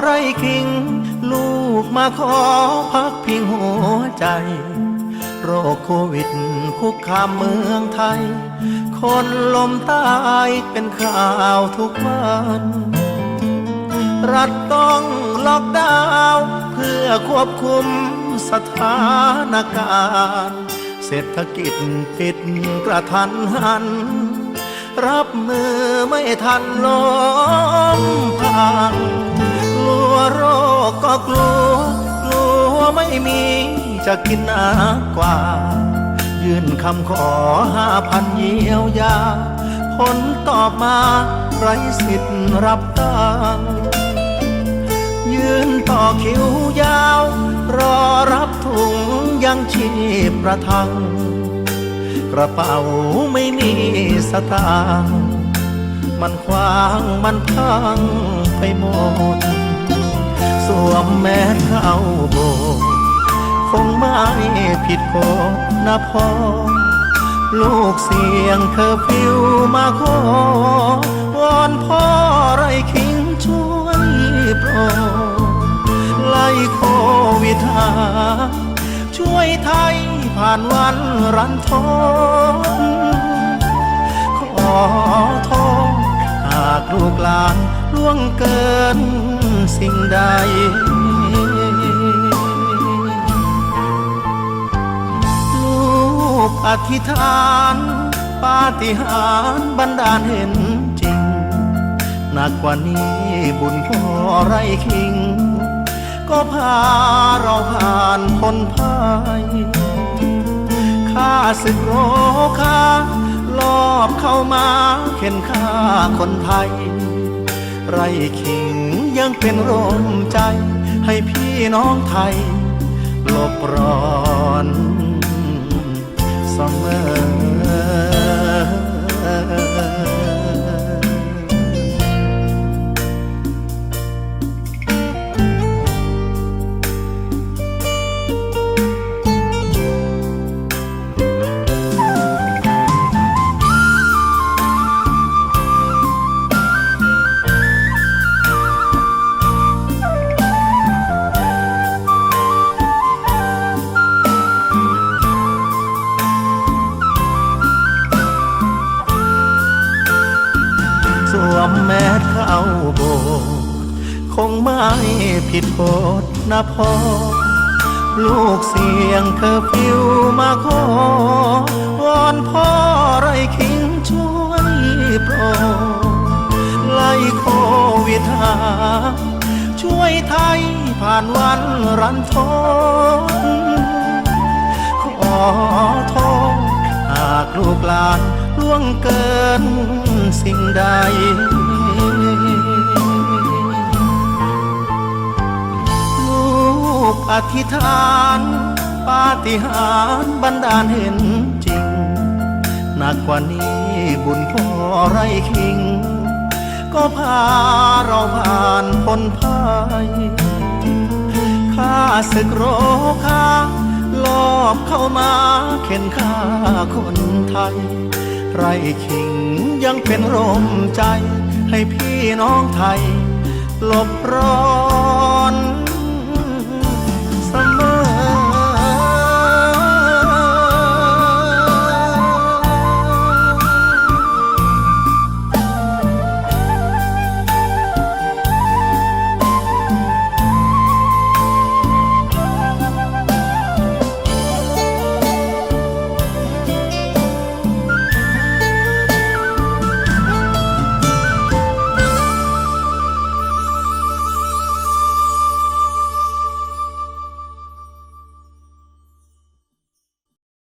ไร้คิง ลูกมาขอพักพิงหัวใจ โรคโควิดคุกคามเมืองไทย คนลมตายเป็นข่าวทุกวัน รัฐต้องล็อกดาวน์เพื่อควบคุมสถานการณ์ เศรษฐกิจปิดกระทันหัน รับมือไม่ทันลมพัง โรคก็กลัว กลัวไม่มีจะกินหนักกว่า ยื่นคำขอห้าพันเยียวยา ผลตอบมาไร้สิทธิ์รับตังยืนต่อคิวยาว รอรับถุงยังชีพประทัง กระเป๋าไม่มีสตางค์มันควางมันพังไปหมด วมแมสเข้าโบ คงไม่ผิดกฎนะพ่อ ลูกเสียงเคอฟิวมาขอวอนพ่อไรคิงช่วยโปรดไล่โควิดหาช่วยไทยผ่านวันรันทนขอโทษหากลูกหลานล่วงเกิน สิ่งใด ลูกอธิษฐานปาฏิหาริย์บันดาลเห็นจริง หนักกว่านี้บุญพ่อไรคิง ก็พาเราผ่านพ้นภัยข้าศึกโรคารอบเข้ามาเข็นฆ่าคนไทย ไรขิง ยังเป็นร่มใจ ให้พี่น้องไทยหลบร้อนเสมอ แมสเข้าโบสถ์คงไม่ผิดกฎนะพ่อ ลูกเสียงเคอฟิวมาขอวอนพ่อไรคิงช่วยโปรไล่โควิดหาช่วยไทยผ่านวันรันทนขอโทษหากลูกหลานล่วงเกินสิ่งใด อธิษฐานปาฏิหาริย์บันดาลเห็นจริง หนักกว่านี้บุญพ่อไรคิง ก็พาเราผ่านพ้นภัยข้าศึกโรคารอบเข้ามาเข็นฆ่าคนไทย ไรขิงยังเป็นร่มใจ ให้พี่น้องไทยหลบร้อน